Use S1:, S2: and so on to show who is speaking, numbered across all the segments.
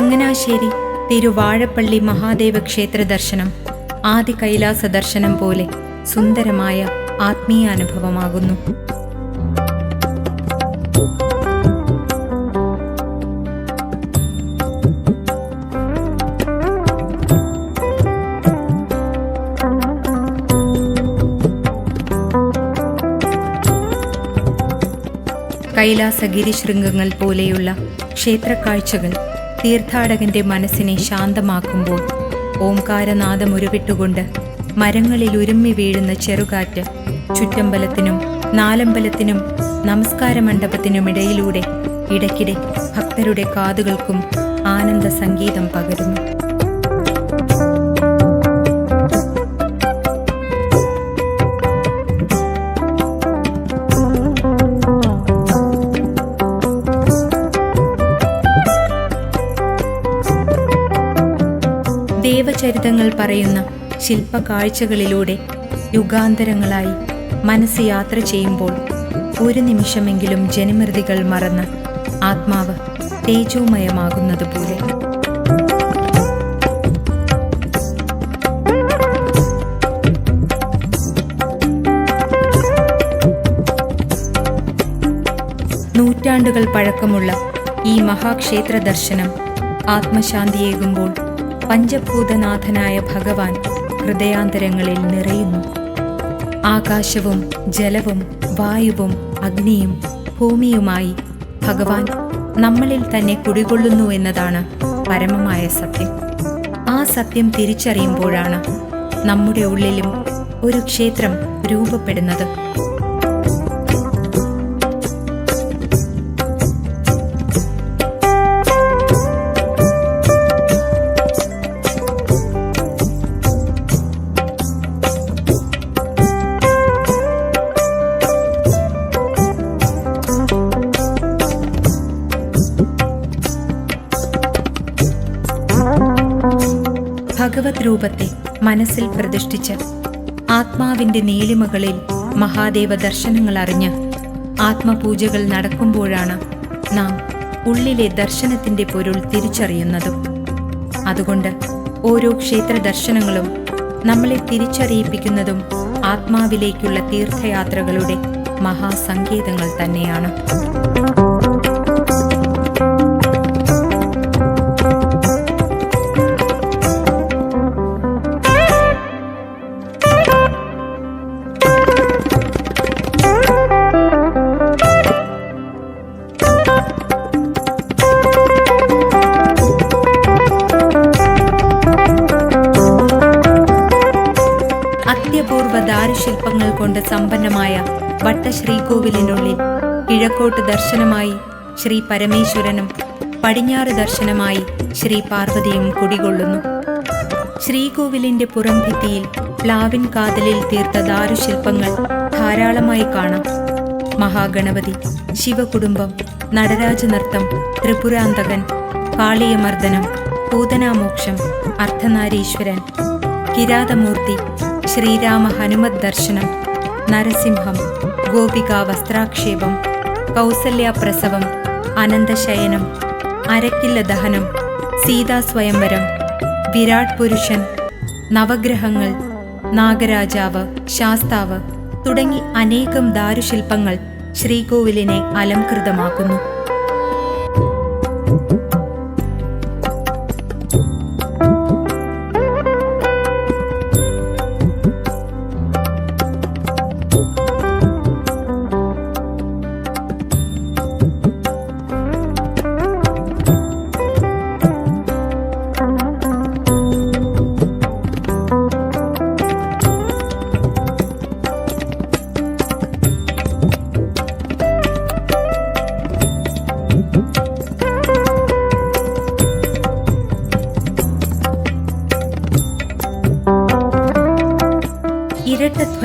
S1: ചങ്ങനാശ്ശേരി തിരുവാഴപ്പള്ളി മഹാദേവ ക്ഷേത്ര ദർശനം ആദി കൈലാസ ദർശനം പോലെ സുന്ദരമായ ആത്മീയ അനുഭവമാകുന്നു. കൈലാസഗിരി ശൃംഗങ്ങൾ പോലെയുള്ള ക്ഷേത്രക്കാഴ്ചകൾ തീർത്ഥാടകന്റെ മനസ്സിനെ ശാന്തമാക്കുമ്പോൾ ഓംകാരനാദം ഉരുവിട്ടുകൊണ്ട് മരങ്ങളിൽ ഉരുമ്മി വീഴുന്ന ചെറുകാറ്റ് ചുറ്റമ്പലത്തിനും നാലമ്പലത്തിനും നമസ്കാര മണ്ഡപത്തിനുമിടയിലൂടെ ഇടയ്ക്കിടെ ഭക്തരുടെ കാതുകൾക്കും ആനന്ദ സംഗീതം പകരുന്നു. ദേവചരിതങ്ങൾ പറയുന്ന ശില്പകാഴ്ചകളിലൂടെ യുഗാന്തരങ്ങളായി മനസ്സ് യാത്ര ചെയ്യുമ്പോൾ ഒരു നിമിഷമെങ്കിലും ജനമൃതികൾ മറന്ന് ആത്മാവ് തേജോമയമാകുന്നതുപോലെ. നൂറ്റാണ്ടുകൾ പഴക്കമുള്ള ഈ മഹാക്ഷേത്ര ദർശനം ആത്മശാന്തിയേകുമ്പോൾ പഞ്ചഭൂതനാഥനായ ഭഗവാൻ ഹൃദയാന്തരങ്ങളിൽ നിറയുന്നു. ആകാശവും ജലവും വായുവും അഗ്നിയും ഭൂമിയുമായി ഭഗവാൻ നമ്മളിൽ തന്നെ കുടികൊള്ളുന്നു എന്നതാണ് പരമമായ സത്യം. ആ സത്യം തിരിച്ചറിയുമ്പോഴാണ് നമ്മുടെ ഉള്ളിലും ഒരു ക്ഷേത്രം രൂപപ്പെടുന്നത്. ഭഗവത് രൂപത്തെ മനസ്സിൽ പ്രതിഷ്ഠിച്ച് ആത്മാവിന്റെ നീലിമകളിൽ മഹാദേവ ദർശനങ്ങൾ അറിഞ്ഞ് ആത്മപൂജകൾ നടക്കുമ്പോഴാണ് നാം ഉള്ളിലെ ദർശനത്തിന്റെ പൊരുൾ തിരിച്ചറിയുന്നതും. അതുകൊണ്ട് ഓരോ ക്ഷേത്ര ദർശനങ്ങളും നമ്മളെ തിരിച്ചറിയിപ്പിക്കുന്നതും ആത്മാവിലേക്കുള്ള തീർത്ഥയാത്രകളുടെ മഹാസങ്കേതങ്ങൾ തന്നെയാണ്. അത്യപൂർവ ദാരുശില്പങ്ങൾ കൊണ്ട് സമ്പന്നമായ വട്ടശ്രീകോവിലിനുള്ളിൽ കിഴക്കോട്ട് ദർശനമായി ശ്രീ പരമേശ്വരനും പടിഞ്ഞാറ് ദർശനമായി ശ്രീ പാർവതിയും കുടികൊള്ളുന്നു. ശ്രീകോവിലിന്റെ പുറംഭിത്തിയിൽ പ്ലാവിൻ കാതലിൽ തീർത്ത ദാരുശില്പങ്ങൾ ധാരാളമായി കാണാം. മഹാഗണപതി ശിവകുടുംബം നടരാജ നൃത്തം ത്രിപുരാന്തകൻ കാളിയമർദ്ദനം പൂതനാമോക്ഷം അർദ്ധനാരീശ്വരൻ കിരാതമൂർത്തി ശ്രീരാമ ഹനുമത് ദർശനം നരസിംഹം ഗോപിക വസ്ത്രാക്ഷേപം കൗസല്യാപ്രസവം അനന്തശയനം അരക്കില്ല ദഹനം സീതാസ്വയംവരം വിരാട് പുരുഷൻ നവഗ്രഹങ്ങൾ നാഗരാജാവ് ശാസ്താവ് തുടങ്ങി അനേകം ദാരുശില്പങ്ങൾ ശ്രീകോവിലിനെ അലംകൃതമാക്കുന്നു.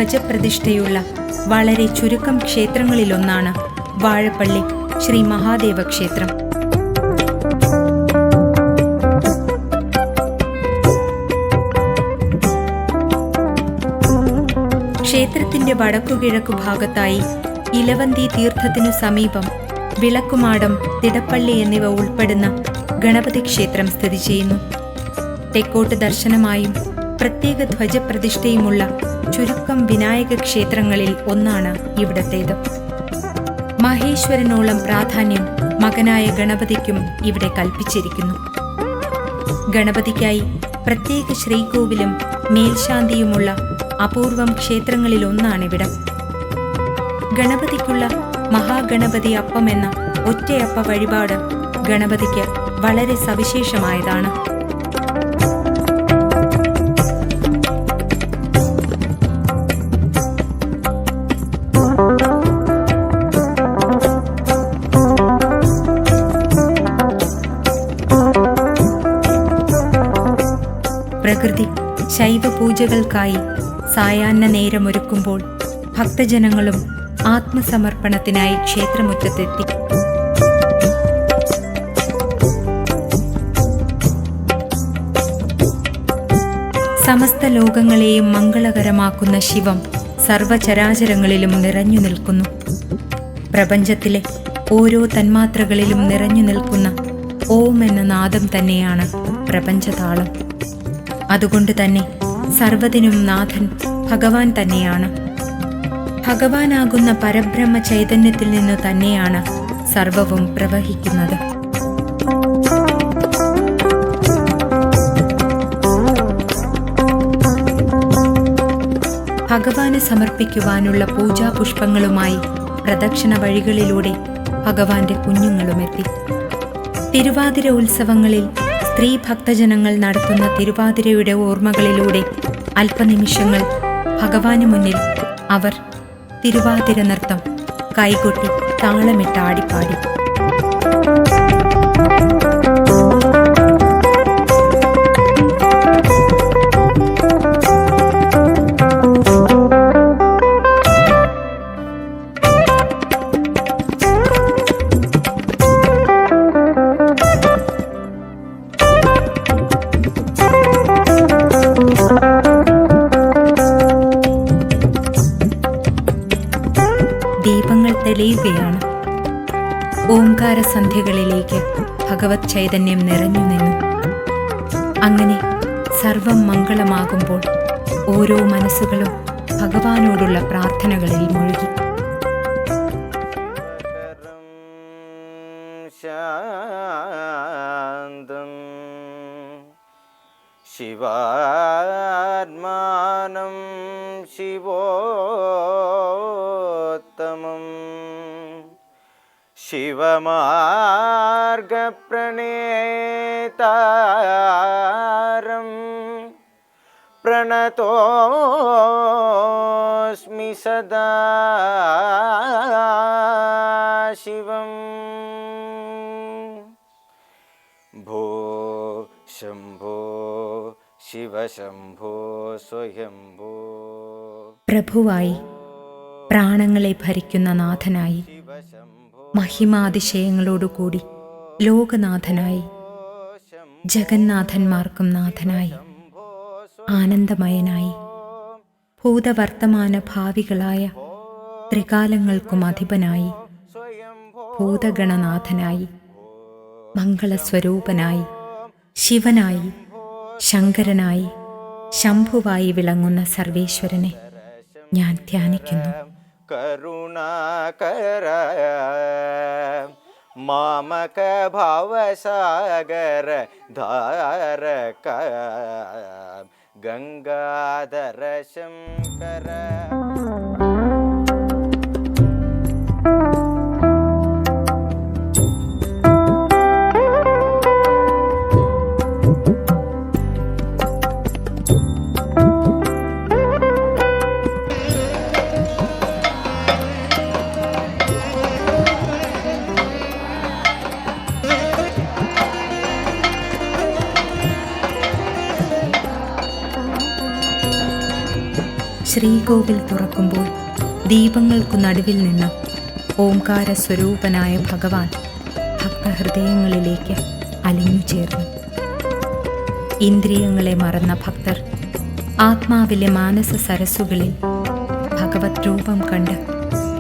S1: ധ്വജപ്രതിഷ്ഠയുള്ള വളരെ ചുരുക്കം ക്ഷേത്രങ്ങളിലൊന്നാണ് വാഴപ്പള്ളി ശ്രീ മഹാദേവ ക്ഷേത്രം. ക്ഷേത്രത്തിന്റെ വടക്കുകിഴക്കു ഭാഗത്തായി ഇലവന്തി തീർത്ഥത്തിനു സമീപം വിളക്കുമാടം തിടപ്പള്ളി എന്നിവ ഉൾപ്പെടുന്ന ഗണപതി ക്ഷേത്രം സ്ഥിതി ചെയ്യുന്നു. തെക്കോട്ട് ദർശനമായും പ്രത്യേക ധ്വജപ്രതിഷ്ഠയുമുള്ള ചുരുക്കം വിനായക ക്ഷേത്രങ്ങളിൽ ഒന്നാണ് ഇവിടത്തേത്. മഹേശ്വരനോളം പ്രാധാന്യം മകനായ ഗണപതിക്കും ഇവിടെ കൽപ്പിച്ചിരിക്കുന്നു. ഗണപതിക്കായി പ്രത്യേക ശ്രീകോവിലും മേൽശാന്തിയുമുള്ള അപൂർവം ക്ഷേത്രങ്ങളിലൊന്നാണിവിടം ഗണപതിക്കുള്ള മഹാഗണപതി അപ്പം എന്ന ഒറ്റയപ്പ വഴിപാട് ഗണപതിക്ക് വളരെ സവിശേഷമായതാണ്. പ്രകൃതി ശൈവപൂജകൾക്കായി സായാഹ്ന നേരമൊരുക്കുമ്പോൾ ഭക്തജനങ്ങളും ആത്മസമർപ്പണത്തിനായി ക്ഷേത്രമുറ്റത്തെത്തി. സമസ്ത ലോകങ്ങളെയും മംഗളകരമാക്കുന്ന ശിവം സർവചരാചരങ്ങളിലും നിറഞ്ഞു നിൽക്കുന്നു. പ്രപഞ്ചത്തിലെ ഓരോ തന്മാത്രകളിലും നിറഞ്ഞു നിൽക്കുന്ന ഓം എന്ന നാദം തന്നെയാണ് പ്രപഞ്ചതാളം. അതുകൊണ്ട് തന്നെ സർവതിനും നാഥൻ ഭഗവാൻ തന്നെയാണ്. ഭഗവാനാകുന്ന പരബ്രഹ്മ ചൈതന്യത്തിൽ നിന്ന് തന്നെയാണ് സർവവും പ്രവഹിക്കുന്നത്. ഭഗവാന് സമർപ്പിക്കുവാനുള്ള പൂജാപുഷ്പങ്ങളുമായി പ്രദക്ഷിണ വഴികളിലൂടെ ഭഗവാന്റെ കുഞ്ഞുങ്ങളുമെത്തി. തിരുവാതിര ഉത്സവങ്ങളിൽ സ്ത്രീ ഭക്തജനങ്ങൾ നടത്തുന്ന തിരുവാതിരയുടെ ഓർമ്മകളിലൂടെ അല്പനിമിഷങ്ങൾ ഭഗവാന് മുന്നിൽ അവർ തിരുവാതിര നൃത്തം കൈകൊട്ടി താളമിട്ട് ആടിപ്പാടി. തെളിയുകയാണ്. ഓംകാര സന്ധ്യകളിലേക്ക് ഭഗവത് ചൈതന്യം നിറഞ്ഞു നിന്നു. അങ്ങനെ സർവം മംഗളമാകുമ്പോൾ ഓരോ മനസ്സുകളും ഭഗവാനോടുള്ള പ്രാർത്ഥനകളിൽ മുഴുകി.
S2: ശിവാത്മാനം ശിവമാർഗപ്രണേതാരം പ്രണതോസ്മി സദാ ശിവം. ഭോ ശംഭോ ശിവശംഭോ സ്വയംഭോ.
S1: പ്രഭുവായി പ്രാണങ്ങളെ ഭരിക്കുന്ന നാഥനായി മഹിമാതിശയങ്ങളോടുകൂടി ലോകനാഥനായി ജഗന്നാഥന്മാർക്കും നാഥനായി ആനന്ദമയനായി ഭൂതവർത്തമാന ഭാവികളായ ത്രികാലങ്ങൾക്കും അധിപനായി ഭൂതഗണനാഥനായി മംഗളസ്വരൂപനായി ശിവനായി ശങ്കരനായി ശംഭുവായി വിളങ്ങുന്ന സർവേശ്വരനെ ഞാൻ ധ്യാനിക്കുന്നു.
S2: करुणा कर। मामक भाव सगर धार कर।
S1: गंगा दर्शन कर ശ്രീകോവിൽ തുറക്കുമ്പോൾ ദീപങ്ങൾക്കു നടുവിൽ നിന്ന് ഓംകാര സ്വരൂപനായ ഭഗവാൻ ഭക്തഹൃദയങ്ങളിലേക്ക് അലിഞ്ഞു ചേർന്നു. ഇന്ദ്രിയങ്ങളെ മറന്ന ഭക്തർ ആത്മാവിലെ മാനസ സരസുകളിൽ ഭഗവത് രൂപം കണ്ട്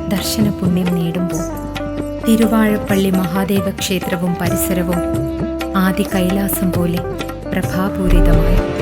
S1: ദർശന പുണ്യം നേടുമ്പോൾ തിരുവാഴപ്പള്ളി മഹാദേവ ക്ഷേത്രവും പരിസരവും ആദി കൈലാസം പോലെ പ്രഭാപൂരിതമായ.